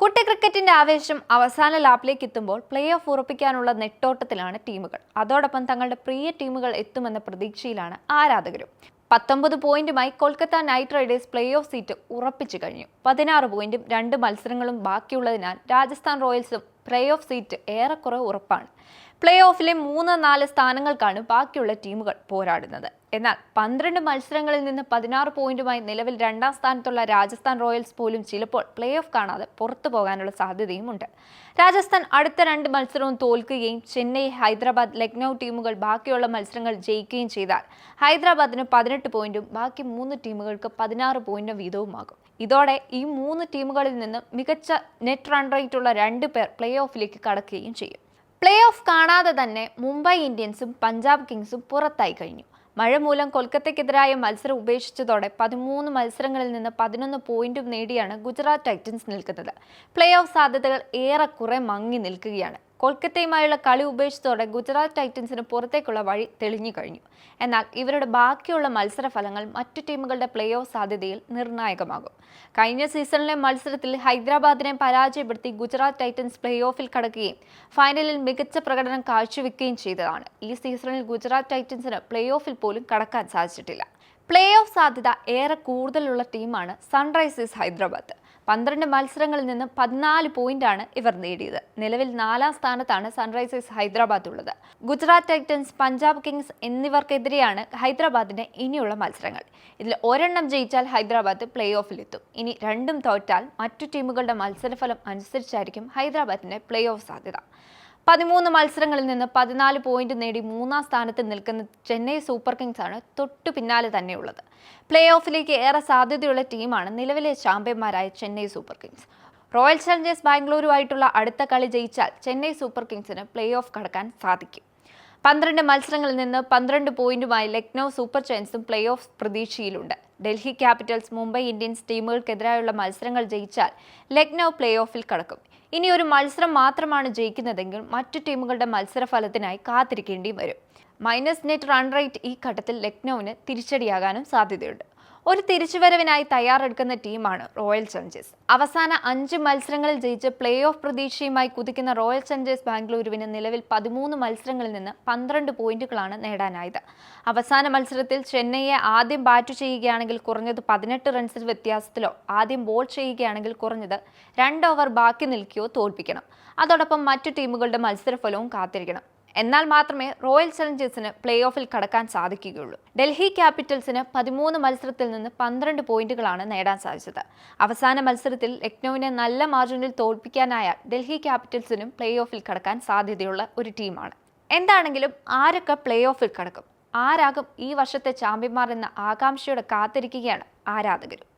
കുട്ടി ക്രിക്കറ്റിന്റെ ആവേശം അവസാന ലാപ്പിലേക്ക് എത്തുമ്പോൾ പ്ലേ ഓഫ് ഉറപ്പിക്കാനുള്ള നെട്ടോട്ടത്തിലാണ് ടീമുകൾ. അതോടൊപ്പം തങ്ങളുടെ പ്രിയ ടീമുകൾ എത്തുമെന്ന പ്രതീക്ഷയിലാണ് ആരാധകരും. പത്തൊമ്പത് പോയിന്റുമായി Kolkata knight riders play off seat ഉറപ്പിച്ചു കഴിഞ്ഞു. പതിനാറ് പോയിന്റും രണ്ട് മത്സരങ്ങളും ബാക്കിയുള്ളതിനാൽ രാജസ്ഥാൻ റോയൽസും പ്ലേ ഓഫ് സീറ്റ് ഏറെക്കുറെ ഉറപ്പാണ്. പ്ലേ ഓഫിലെ മൂന്ന് നാല് സ്ഥാനങ്ങൾക്കാണ് ബാക്കിയുള്ള ടീമുകൾ പോരാടുന്നത്. എന്നാൽ പന്ത്രണ്ട് മത്സരങ്ങളിൽ നിന്ന് പതിനാറ് പോയിന്റുമായി നിലവിൽ രണ്ടാം സ്ഥാനത്തുള്ള രാജസ്ഥാൻ റോയൽസ് പോലും ചിലപ്പോൾ പ്ലേ ഓഫ് കാണാതെ പുറത്തു പോകാനുള്ള സാധ്യതയുമുണ്ട്. രാജസ്ഥാൻ അടുത്ത രണ്ട് മത്സരവും തോൽക്കുകയും ചെന്നൈ ഹൈദരാബാദ് ലക്നൗ ടീമുകൾ ബാക്കിയുള്ള മത്സരങ്ങൾ ജയിക്കുകയും ചെയ്താൽ ഹൈദരാബാദിന് പതിനെട്ട് പോയിന്റും ബാക്കി മൂന്ന് ടീമുകൾക്ക് പതിനാറ് പോയിന്റും വീതവുമാകും. ഇതോടെ ഈ മൂന്ന് ടീമുകളിൽ നിന്ന് മികച്ച നെറ്റ് റൺ റേറ്റ് ഉള്ള രണ്ട് പേർ പ്ലേ ഓഫിലേക്ക് കടക്കുകയും ചെയ്യും. പ്ലേ ഓഫ് കാണാതെ തന്നെ മുംബൈ ഇന്ത്യൻസും പഞ്ചാബ് കിങ്സും പുറത്തായി കഴിഞ്ഞു. മഴ മൂലം കൊൽക്കത്തയ്ക്കെതിരായ മത്സരം ഉപേക്ഷിച്ചതോടെ പതിമൂന്ന് മത്സരങ്ങളിൽ നിന്ന് പതിനൊന്ന് പോയിന്റും നേടിയാണ് ഗുജറാത്ത് ടൈറ്റൻസ് നിൽക്കുന്നത്. പ്ലേ ഓഫ് സാധ്യതകൾ ഏറെക്കുറെ മങ്ങി നിൽക്കുകയാണ്. കൊൽക്കത്തയുമായുള്ള കളി ഉപേക്ഷിച്ചതോടെ ഗുജറാത്ത് ടൈറ്റൻസിന് പുറത്തേക്കുള്ള വഴി തെളിഞ്ഞു കഴിഞ്ഞു. എന്നാൽ ഇവരുടെ ബാക്കിയുള്ള മത്സരഫലങ്ങൾ മറ്റു ടീമുകളുടെ പ്ലേ ഓഫ് സാധ്യതയിൽ നിർണായകമാകും. കഴിഞ്ഞ സീസണിലെ മത്സരത്തിൽ ഹൈദരാബാദിനെ പരാജയപ്പെടുത്തി ഗുജറാത്ത് ടൈറ്റൻസ് പ്ലേ ഓഫിൽ കടക്കുകയും ഫൈനലിൽ മികച്ച പ്രകടനം കാഴ്ചവെക്കുകയും ചെയ്തതാണ്. ഈ സീസണിൽ ഗുജറാത്ത് ടൈറ്റൻസിന് പ്ലേ ഓഫിൽ പോലും കടക്കാൻ സാധിച്ചിട്ടില്ല. പ്ലേ ഓഫ് സാധ്യത ഏറെ കൂടുതലുള്ള ടീമാണ് സൺറൈസേഴ്സ് ഹൈദരാബാദ്. പന്ത്രണ്ട് മത്സരങ്ങളിൽ നിന്ന് പതിനാല് പോയിന്റാണ് ഇവർ നേടിയത്. നിലവിൽ നാലാം സ്ഥാനത്താണ് സൺറൈസേഴ്സ് ഹൈദരാബാദ് ഉള്ളത്. ഗുജറാത്ത് ടൈറ്റൻസ് പഞ്ചാബ് കിങ്സ് എന്നിവർക്കെതിരെയാണ് ഹൈദരാബാദിന്റെ ഇനിയുള്ള മത്സരങ്ങൾ. ഇതിൽ ഒരെണ്ണം ജയിച്ചാൽ ഹൈദരാബാദ് പ്ലേ ഓഫിലെത്തും ഇനി രണ്ടും തോറ്റാൽ മറ്റു ടീമുകളുടെ മത്സരഫലം അനുസരിച്ചായിരിക്കും ഹൈദരാബാദിന്റെ പ്ലേ ഓഫ് സാധ്യത. പതിമൂന്ന് മത്സരങ്ങളിൽ നിന്ന് പതിനാല് പോയിന്റ് നേടി മൂന്നാം സ്ഥാനത്ത് നിൽക്കുന്ന ചെന്നൈ സൂപ്പർ കിങ്സ് ആണ് തൊട്ടു പിന്നാലെ തന്നെയുള്ളത്. പ്ലേ ഓഫിലേക്ക് ഏറെ സാധ്യതയുള്ള ടീമാണ് നിലവിലെ ചാമ്പ്യന്മാരായ Chennai super kings. Royal challengers ബാംഗ്ലൂരുമായിട്ടുള്ള അടുത്ത കളി ജയിച്ചാൽ ചെന്നൈ സൂപ്പർ കിങ്സിന് പ്ലേ ഓഫ് കടക്കാൻ സാധിക്കും. പന്ത്രണ്ട് മത്സരങ്ങളിൽ നിന്ന് പന്ത്രണ്ട് പോയിന്റുമായി ലക്നൗ സൂപ്പർ ജയൻസും പ്ലേ ഓഫ് പ്രതീക്ഷയിലുണ്ട്. ഡൽഹി ക്യാപിറ്റൽസ് മുംബൈ ഇന്ത്യൻസ് ടീമുകൾക്കെതിരായുള്ള മത്സരങ്ങൾ ജയിച്ചാൽ ലക്നൗ പ്ലേ ഓഫിൽ കടക്കും. ഇനി ഒരു മത്സരം മാത്രമാണ് ജയിക്കുന്നതെങ്കിൽ മറ്റു ടീമുകളുടെ മത്സരഫലത്തിനായി കാത്തിരിക്കേണ്ടി വരും. മൈനസ് നെറ്റ് റൺ റേറ്റ് ഈ ഘട്ടത്തിൽ ലക്നൌവിന് തിരിച്ചടിയാകാനും സാധ്യതയുണ്ട്. ഒരു തിരിച്ചുവരവിനായി തയ്യാറെടുക്കുന്ന ടീമാണ് റോയൽ ചലഞ്ചേഴ്സ്. അവസാന അഞ്ച് മത്സരങ്ങളിൽ ജയിച്ച് പ്ലേ ഓഫ് പ്രതീക്ഷയുമായി കുതിക്കുന്ന റോയൽ ചലഞ്ചേഴ്സ് ബാംഗ്ലൂരുവിന് നിലവിൽ പതിമൂന്ന് മത്സരങ്ങളിൽ നിന്ന് പന്ത്രണ്ട് പോയിന്റുകളാണ് നേടാനായത്. അവസാന മത്സരത്തിൽ ചെന്നൈയെ ആദ്യം ബാറ്റ് ചെയ്യുകയാണെങ്കിൽ കുറഞ്ഞത് പതിനെട്ട് റൺസിൽ വ്യത്യാസത്തിലോ ആദ്യം ബോൾ ചെയ്യുകയാണെങ്കിൽ കുറഞ്ഞത് രണ്ട് ഓവർ ബാക്കി നിൽക്കുകയോ തോൽപ്പിക്കണം. അതോടൊപ്പം മറ്റു ടീമുകളുടെ മത്സരഫലവും കാത്തിരിക്കണം. എന്നാൽ മാത്രമേ റോയൽ ചലഞ്ചേഴ്സിന് പ്ലേ ഓഫിൽ കടക്കാൻ സാധിക്കുകയുള്ളൂ. ഡൽഹി ക്യാപിറ്റൽസിന് പതിമൂന്ന് മത്സരത്തിൽ നിന്ന് പന്ത്രണ്ട് പോയിന്റുകളാണ് നേടാൻ സാധിച്ചത്. അവസാന മത്സരത്തിൽ ലക്നൌവിനെ നല്ല മാർജിനിൽ തോൽപ്പിക്കാനായ ഡൽഹി ക്യാപിറ്റൽസിനും പ്ലേ ഓഫിൽ കടക്കാൻ സാധ്യതയുള്ള ഒരു ടീമാണ്. എന്താണെങ്കിലും ആരൊക്കെ പ്ലേ ഓഫിൽ കടക്കും? ആരാകും ഈ വർഷത്തെ ചാമ്പ്യന്മാർ എന്ന ആകാംക്ഷയോടെ കാത്തിരിക്കുകയാണ് ആരാധകരും.